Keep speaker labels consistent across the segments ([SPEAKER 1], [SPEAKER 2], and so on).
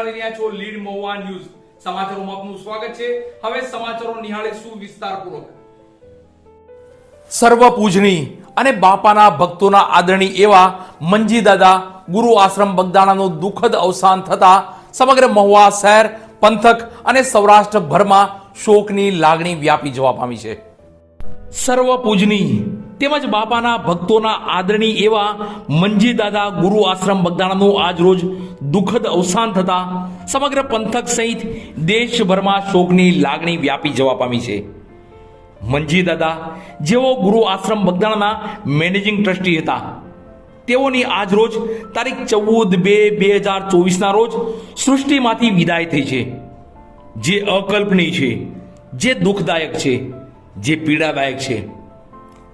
[SPEAKER 1] નિહાળી રહ્યા છો લીડ મહુવા ન્યૂઝ. સમાચારોમાં આપનું સ્વાગત છે. હવે સમાચારો નિહાળીશું વિસ્તારપૂર્વક? સર્વ પૂજની અને બાપાના ભક્તોના આદરણી એવા મંજી દાદા, ગુરુ આશ્રમ બગદાણાનું દુઃખદ અવસાન થતા સમગ્ર મહુવા શહેર, પંથક અને સૌરાષ્ટ્રભરમાં શોકની લાગણી વ્યાપી જવા પામી છે. સર્વ પૂજની તેમજ બાપાના ભક્તોના આદરણી એવા મંજી દાદા ગુરુ આશ્રમ બગદાણાનું આજ રોજ દુઃખદ અવસાન થતા સમગ્ર પંથક સહિત દેશભરમાં શોકની લાગણી વ્યાપી જવા પામી છે. મંજી દાદા જેઓ ગુરુ આશ્રમ બગદાણાના મેનેજિંગ ટ્રસ્ટી હતા, તેઓની આજ રોજ તારીખ ચૌદ બે બે હજાર ચોવીસના રોજ સૃષ્ટિમાંથી વિદાય થઈ છે. જે અકલ્પનીય છે, જે દુઃખદાયક છે, જે પીડાદાયક છે.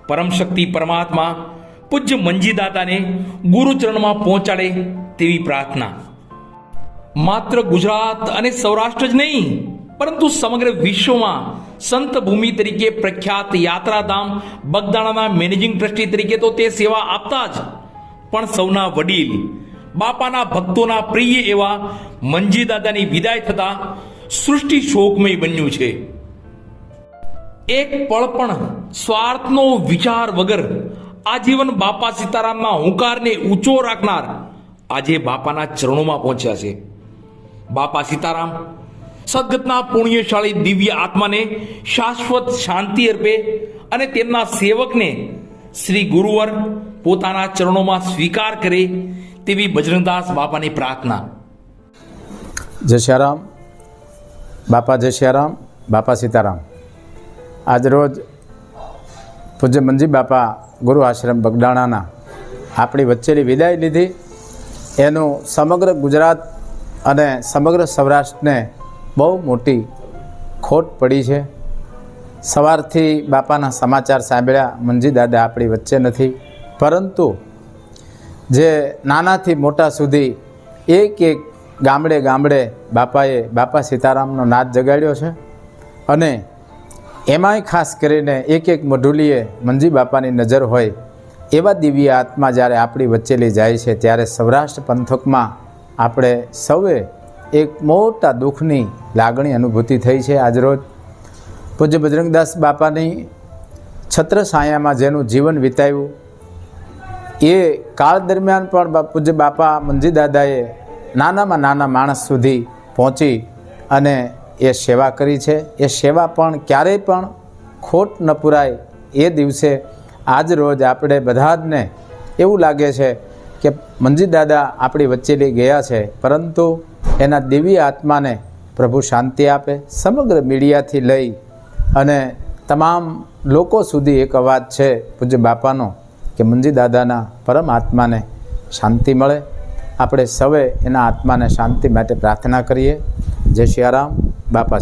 [SPEAKER 1] પરમ શક્તિ પરમાત્મા પૂજ્ય મંજીદાતાને ગુરુચરણમાં પહોંચાડે તેવી પ્રાર્થના. માત્ર ગુજરાત અને સૌરાષ્ટ્ર જ નહીં, પરંતુ સમગ્ર વિશ્વમાં સંત ભૂમિ તરીકે પ્રખ્યાત યાત્રાધામ બગદાણાના મેનેજિંગ ટ્રસ્ટી તરીકે તો તે સેવા આપતા જ. પણ સૌના વડીલ, બાપાના ભક્તોના પ્રિય એવા મંજી દાદાની વિદાય થતા સૃષ્ટિ શોકમય બન્યું છે. એક પળ પણ સ્વાર્થનો વિચાર વગર આજીવન બાપા સીતારામના હુંકારને ઊંચો રાખનાર આજે બાપાના ચરણોમાં પહોંચ્યા છે. બાપા સીતારામ સદગતના પુણ્યશાળી દિવ્ય આત્માને શાશ્વત શાંતિ અર્પે અને તેમના સેવકને શ્રી ગુરુવર પોતાના ચરણોમાં સ્વીકાર કરે તેવી બજરંગદાસ બાપાની પ્રાર્થના.
[SPEAKER 2] જય શ્યારામ બાપા જય શ્યારામ બાપા સીતારામ. આજરોજ પૂજ્ય મંજી બાપા ગુરુ આશ્રમ બગડાણાના આપણી વચ્ચેની વિદાય લીધી. એનું સમગ્ર ગુજરાત અને સમગ્ર સૌરાષ્ટ્રને બહુ મોટી ખોટ પડી છે. સવારથી બાપાના સમાચાર સાંભળ્યા મંજી દાદા આપણી વચ્ચે નથી. પરંતુ જે નાનાથી મોટા સુધી એક એક ગામડે ગામડે બાપાએ બાપા સીતારામનો નાદ જગાડ્યો છે અને એમાંય ખાસ કરીને એક એક મઢુલીએ મંજી બાપાની નજર હોય, એવા દિવ્ય આત્મા જ્યારે આપણી વચ્ચેલી જાય છે, ત્યારે સૌરાષ્ટ્ર પંથકમાં આપણે સૌએ એક મોટા દુઃખની લાગણી અનુભૂતિ થઈ છે આજરોજ. પૂજ્ય બજરંગદાસ બાપાની છત્રછાયામાં જેનું જીવન વિતાવ્યું, એ કાળ દરમિયાન પણ પૂજ્ય બાપા મંજી દાદાએ નાનામાં નાના માણસ સુધી પહોંચી અને એ સેવા કરી છે. એ સેવા પણ ક્યારેય પણ ખોટ ન પુરાય. એ દિવસે આજ રોજ આપણે બધા જને એવું લાગે છે કે મંજી દાદા આપણી વચ્ચેથી ગયા છે. પરંતુ એના દિવ્ય આત્માને પ્રભુ શાંતિ આપે, સમગ્ર મીડિયાથી લઈ અને તમામ લોકો સુધી એક અવાજ છે પૂજ્ય બાપાનો કે મંજી દાદાના પરમ આત્માને શાંતિ મળે. આપણે સૌએ એના આત્માને શાંતિ માટે પ્રાર્થના કરીએ. જય સિયારામ બાપા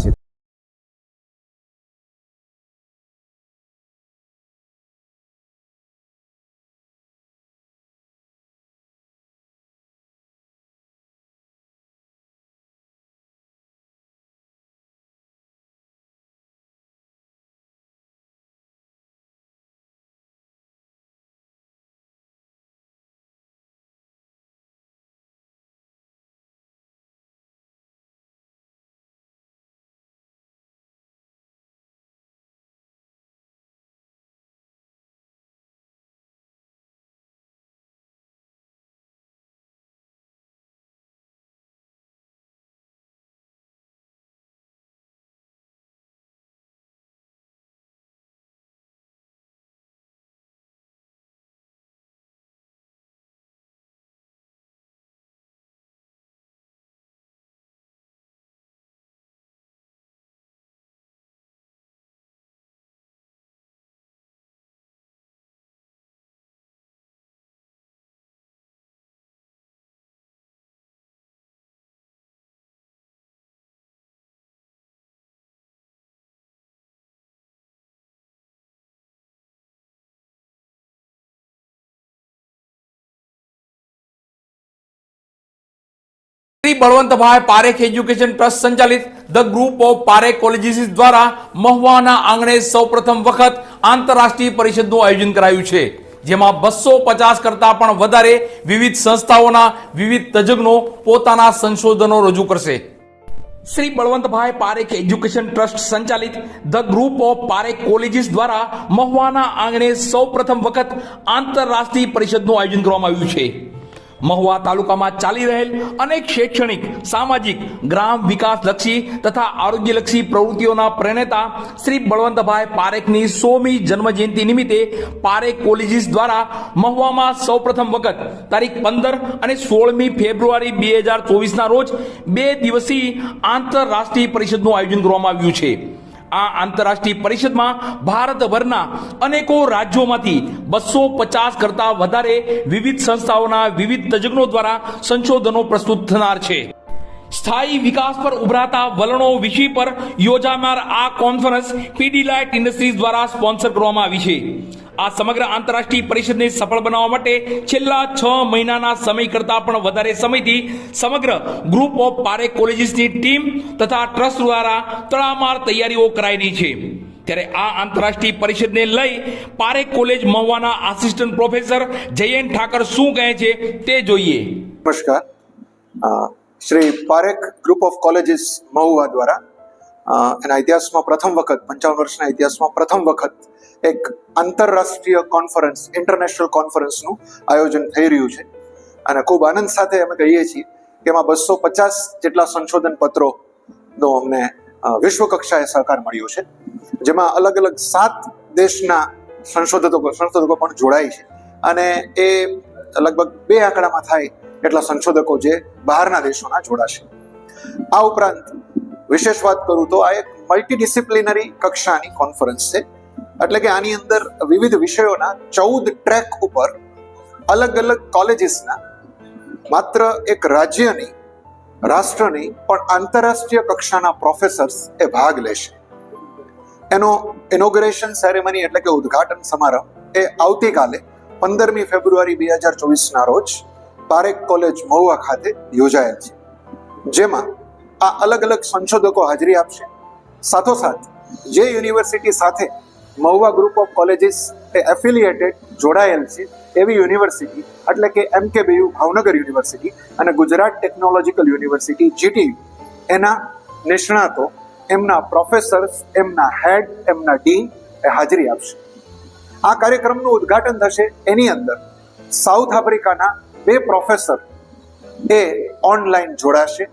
[SPEAKER 1] શ્રી બળવંતભાઈ પારેખ એજ્યુકેશન ટ્રસ્ટ સંચાલિત the group of Parekh colleges દ્વારા મહુવાના આંગણે સૌપ્રથમ વખત આંતરરાષ્ટ્રીય પરિષદનું આયોજન કરાયું છે, જેમાં બસો પચાસ કરતા પણ વધારે વિવિધ સંસ્થાઓના વિવિધ તજજ્ઞો પોતાના સંશોધનો રજૂ કરશે. શ્રી બળવંતભાઈ પારેખ એજ્યુકેશન ટ્રસ્ટ સંચાલિત the group of Parekh colleges દ્વારા મહુવાના આંગણે સૌ પ્રથમ વખત આંતરરાષ્ટ્રીય પરિષદનું આયોજન કરવામાં આવ્યું છે. મહુવા તાલુકામાં ચાલી રહેલ અનેક શૈક્ષણિક, સામાજિક, ગ્રામ વિકાસલક્ષી તથા આરોગ્યલક્ષી પ્રવૃત્તિઓના પ્રણેતા શ્રી બળવંતભાઈ પારેખની સોમી જન્મજયંતિ નિમિત્તે પારેખ કોલેજીસ દ્વારા મહુવામાં સૌપ્રથમ વખત તારીખ પંદર અને સોળમી ફેબ્રુઆરી બે હજાર ચોવીસના રોજ બે દિવસીય આંતરરાષ્ટ્રીય પરિષદનું આયોજન કરવામાં આવ્યું છે. આ આંતરરાષ્ટ્રીય પરિષદમાં ભારતભરના અનેકો રાજ્યોમાંથી બસો પચાસ કરતા વધારે વિવિધ સંસ્થાઓના વિવિધ તજજ્ઞો દ્વારા સંશોધનો પ્રસ્તુત થનાર છે. સ્થાયી વિકાસ પર ઉભરાતા વલણો વિષય પર યોજાનાર આ કોન્ફરન્સ પીડીલાઇટ ઇન્ડસ્ટ્રીઝ દ્વારા સ્પોન્સર કરવામાં આવી છે. આ સમગ્ર આંતરરાષ્ટ્રીય પરિષદને સફળ બનાવવા માટે છેલ્લા છ મહિનાના સમય કરતા પણ વધારે સમયથી સમગ્ર ગ્રુપ ઓફ પારેક કોલેજીસની ટીમ તથા ટ્રસ્ટ દ્વારા તડામાર તૈયારીઓ કરાયેલી છે. ત્યારે આ આંતરરાષ્ટ્રીય પરિષદને લઈ પારેખ કોલેજ મહુવાના આસિસ્ટન્ટ પ્રોફેસર જયંત ઠાકર શું કહે છે તે જોઈએ.
[SPEAKER 3] નમસ્કાર. Shri Parekh group of colleges Mahuva દ્વારા એના ઇતિહાસમાં પ્રથમ વખત, પંચાવન વર્ષના ઇતિહાસમાં પ્રથમ વખત એક આંતરરાષ્ટ્રીય કોન્ફરન્સ ઇન્ટરનેશનલ કોન્ફરન્સનું આયોજન થઈ રહ્યું છે. અને ખૂબ આનંદ સાથે અમે કહીએ છીએ કે એમાં બસો પચાસ જેટલા સંશોધન પત્રોનો અમને વિશ્વકક્ષાએ વિશ્વ કક્ષાએ સહકાર મળ્યો છે. જેમાં અલગ અલગ સાત દેશના સંશોધકો સંશોધકો પણ જોડાય છે. અને એ લગભગ બે આંકડામાં થાય એટલા સંશોધકો જે બહારના દેશોના જોડાશે. આ ઉપરાંત વિશેષ વાત કરું તો આ એક મલ્ટીડિસિપ્લિનરી કક્ષાની કોન્ફરન્સ છે. એટલે કે આની અંદર વિવિધ વિષયોના ચૌદ ટ્રેક ઉપર અલગ અલગ કોલેજીસના માત્ર એક રાજ્યની, રાષ્ટ્રની, પણ આંતરરાષ્ટ્રીય કક્ષાના પ્રોફેસર્સ એ ભાગ લેશે. એનો ઇનોગ્રેશન સેરેમની એટલે કે ઉદ્ઘાટન સમારંભ એ આવતીકાલે પંદરમી ફેબ્રુઆરી બે હજાર ચોવીસના રોજ પારેખ કોલેજ મહુવા ખાતે યોજાયેલ છે. જેમાં આ અલગ અલગ સંશોધકો હાજરી આપશે. સાથોસાથ, જે યુનિવર્સિટી સાથે મહુવા ગ્રુપ ઓફ કોલેજીસ એ એફિલિએટેડ જોડાયેલ છે, એવી યુનિવર્સિટી એટલે કે એમ કે બીયુ ભાવનગર યુનિવર્સિટી અને ગુજરાત ટેકનોલોજીકલ યુનિવર્સિટી જીટીયુ એના નિષ્ણાતો, એમના પ્રોફેસર્સ એમના હેડ એમના ડીન એ હાજરી આપશે. આ કાર્યક્રમનું ઉદ્ઘાટન થશે એની અંદર. સાઉથ આફ્રિકાના બે પ્રોફેસર એ ઓનલાઈન જોડાશે.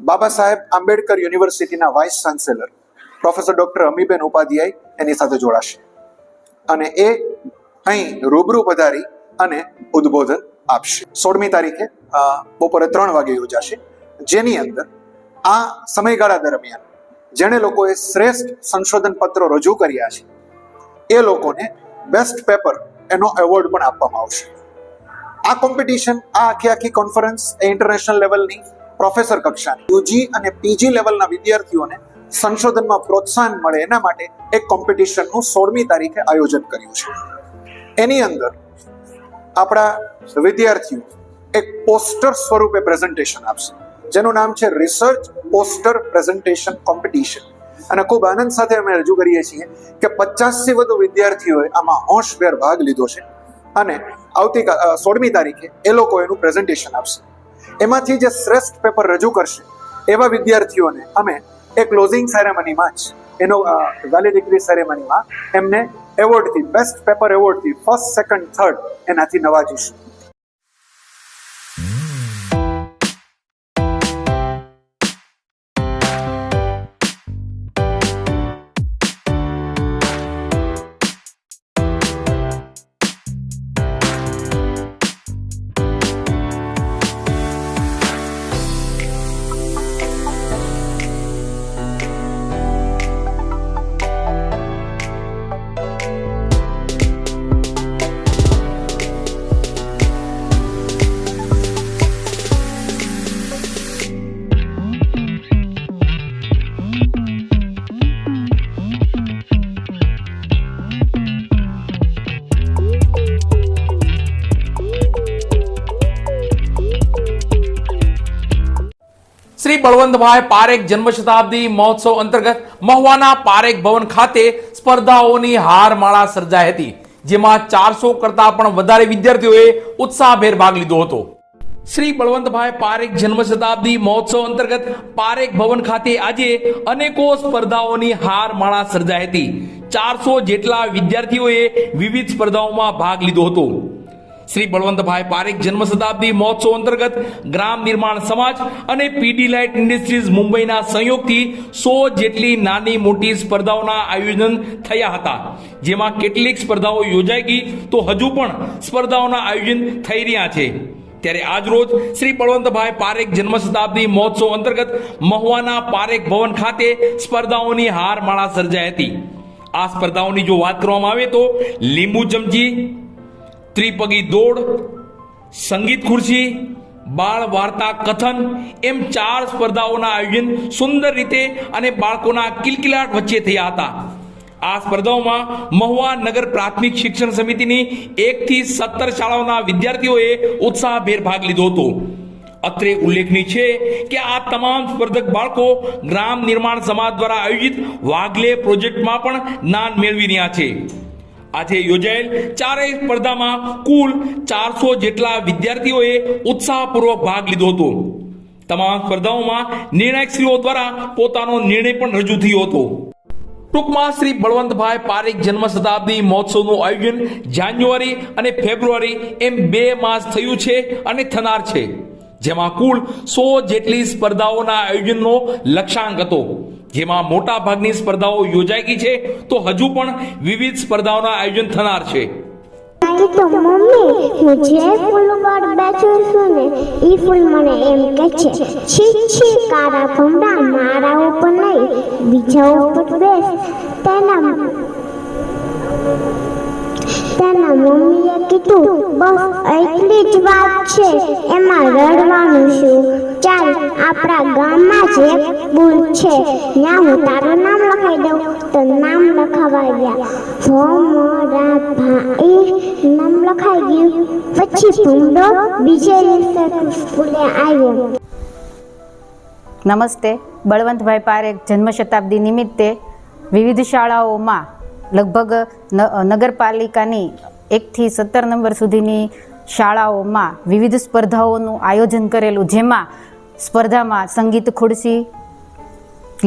[SPEAKER 3] બાબા સાહેબ આંબેડકર યુનિવર્સિટીના vice chancellor, professor doctor Amiben Upadhyay એની સાથે જોડાશે. અને એ અહીં રૂબરૂ પધારી અને ઉદ્બોધન આપશે. સોળમી તારીખે બપોરે ત્રણ વાગે યોજાશે. જેની અંદર આ સમયગાળા દરમિયાન જેણે લોકોએ શ્રેષ્ઠ સંશોધન પત્રો રજૂ કર્યા છે, એ લોકોને બેસ્ટ પેપર એનો એવોર્ડ પણ આપવામાં આવશે. આ કોમ્પિટિશન આ આખી આખી કોન્ફરન્સ એ ઇન્ટરનેશનલ લેવલની પ્રોફેસર કક્ષાની. યુજી અને પીજી લેવલના વિદ્યાર્થીઓને સંશોધનમાં પ્રોત્સાહન મળે એના માટે એક કોમ્પિટિશનનું સોળમી તારીખે આયોજન કર્યું છે. એની અંદર આપણા વિદ્યાર્થીઓ એક પોસ્ટર સ્વરૂપે પ્રેઝન્ટેશન આપશે. જેનું નામ છે રિસર્ચ પોસ્ટર પ્રેઝન્ટેશન કોમ્પિટિશન અને ખૂબ આનંદ સાથે અમે રજૂ કરીએ છીએ કે પચાસથી વધુ વિદ્યાર્થીઓએ આમાં હોંશભેર ભાગ લીધો છે. અને આવતીકાલ સોળમી તારીખે એ લોકો એનું પ્રેઝન્ટેશન આપશે. એમાંથી જે શ્રેષ્ઠ પેપર રજૂ કરશે, એવા વિદ્યાર્થીઓને અમે એ ક્લોઝિંગ સેરેમનીમાં જ, એનો વેલિડિક્રી સેરેમનીમાં એમને એવોર્ડથી બેસ્ટ પેપર એવોર્ડથી ફર્સ્ટ સેકન્ડ થર્ડ એનાથી નવાજીશું.
[SPEAKER 1] શ્રી બળવંતભાઈ પારેખ જન્મ શતાબ્દી મહોત્સવ અંતર્ગત મહુવાના પારેખ ભવન ખાતે સ્પર્ધાઓની હારમાળા સર્જાઈ હતી, જેમાં ચારસો કરતા પણ વધારે વિદ્યાર્થીઓએ ઉત્સાહભેર ભાગ લીધો હતો. શ્રી બળવંતભાઈ પારેખ જન્મ શતાબ્દી મહોત્સવ અંતર્ગત પારેખ ભવન ખાતે આજે અનેકો સ્પર્ધાઓની હારમાળા સર્જાઈ હતી. ચારસો જેટલા વિદ્યાર્થીઓએ વિવિધ સ્પર્ધાઓમાં ભાગ લીધો હતો. શ્રી બળવંતભાઈ પારેખ જન્મ શતાબ્દી મહોત્સવ અંતર્ગત ગ્રામ નિર્માણ સમાજ અને પીડી લાઇટ ઇન્ડસ્ટ્રીઝ મુંબઈના સંયોગથી સો જેટલી નાની મોટી સ્પર્ધાઓના આયોજન થયા હતા. જેમાં કેટલીક સ્પર્ધાઓ યોજાઈ ગઈ તો હજુ પણ સ્પર્ધાઓના આયોજન થઈ રહ્યા છે. ત્યારે આજરોજ શ્રી બળવંતભાઈ પારેખ જન્મ શતાબ્દી મહોત્સવ અંતર્ગત મહુવાના પારેખ ભવન ખાતે સ્પર્ધાઓની હારમાળા સર્જાઈ હતી. આ સ્પર્ધાઓની જો વાત કરવામાં આવે તો લીંબુ ચમચી ત્રિપગી દોડ, સંગીત ખુરશી, બાળ વાર્તા કથન, એમ ચાર સ્પર્ધાઓના આયોજન સુંદર રીતે અને બાળકોના કિલકિલાટ વચ્ચે થયા હતા. આ સ્પર્ધાઓમાં મહુવા નગર પ્રાથમિક શિક્ષણ સમિતિની એકથી સત્તર શાળાઓના વિદ્યાર્થીઓએ ઉત્સાહભેર ભાગ લીધો હતો. અત્રે ઉલ્લેખનીય છે કે આ તમામ સ્પર્ધક બાળકો ગ્રામ નિર્માણ સમાજ દ્વારા આયોજિત વાઘલે પ્રોજેક્ટમાં પણ જ્ઞાન મેળવી રહ્યા છે. આજે યોજાયેલ ચારેય સ્પર્ધામાં કુલ ચારસો જેટલા વિદ્યાર્થીઓએ ઉત્સાહપૂર્વક ભાગ લીધો હતો. તમામ સ્પર્ધાઓમાં નિર્ણાયકશ્રીઓ દ્વારા પોતાનો નિર્ણય પણ રજૂ થયો હતો. ટૂંકમાં શ્રી બળવંતભાઈ પારેખ જન્મ શતાબ્દી મહોત્સવનું આયોજન જાન્યુઆરી અને ફેબ્રુઆરી એમ બે માસ થયું છે અને થનાર છે. જેમાં કુલ સો જેટલી સ્પર્ધાઓના આયોજનનો લક્ષ્યાંક હતો. જેમાં મોટા ભાગની સ્પર્ધાઓ યોજાઈ ગઈ છે, તો હજુ પણ વિવિધ સ્પર્ધાઓના આયોજન થનાર છે.
[SPEAKER 4] તેના તેના મમ્મીએ કીધું, બસ એટલી જ વાત છે, એમાં રડવાનું શું ચાલ, આપણા ગામમાં જ એક સ્કૂલ છે. ત્યાં હું તારું નામ લખાઈ દઉં. તો નામ લખાવા ગયા. ભમરા ભાઈ નામ લખાઈ ગયું. પછી ભૂંડો બીજે દિવસે આવ્યો.
[SPEAKER 5] નમસ્તે. બળવંતભાઈ પારેખ જન્મ શતાબ્દી નિમિત્તે વિવિધ શાળાઓમાં લગભગ નગરપાલિકાની એકથી સત્તર નંબર સુધીની શાળાઓમાં વિવિધ સ્પર્ધાઓનું આયોજન કરેલું, જેમાં સ્પર્ધામાં સંગીત ખુરશી,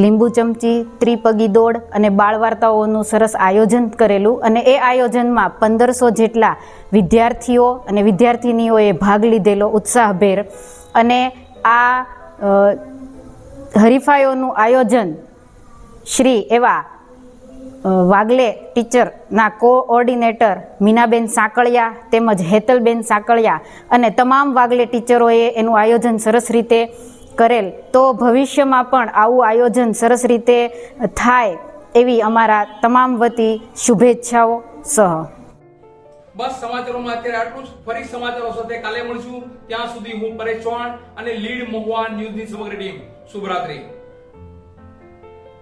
[SPEAKER 5] લીંબુ ચમચી, ત્રિપગી દોડ અને બાળ વાર્તાઓનું સરસ આયોજન કરેલું અને એ આયોજનમાં પંદરસો જેટલા વિદ્યાર્થીઓ અને વિદ્યાર્થિનીઓએ ભાગ લીધેલો ઉત્સાહભેર અને આ હરીફાઈઓનું આયોજન શ્રી એવા વાગલે ટીચરના કોઓર્ડિનેટર મીનાબેન સાંકળિયા તેમજ હેતલબેન સાંકળિયા અને તમામ વાગલે ટીચરોએ એનું આયોજન સરસ રીતે કરેલ. તો ભવિષ્યમાં પણ આવું આયોજન સરસ રીતે થાય એવી અમારા તમામ વતી શુભેચ્છાઓ સહ.
[SPEAKER 1] બસ સમાચારોમાં અત્યારે આટલું જ. ફરી સમાચારો સાથે કાલે મળશું. ત્યાં સુધી હું પરેશ ચૌહાણ અને લીડ મહુવા ન્યૂઝની સમગ્ર ટીમ. શુભરાત્રી.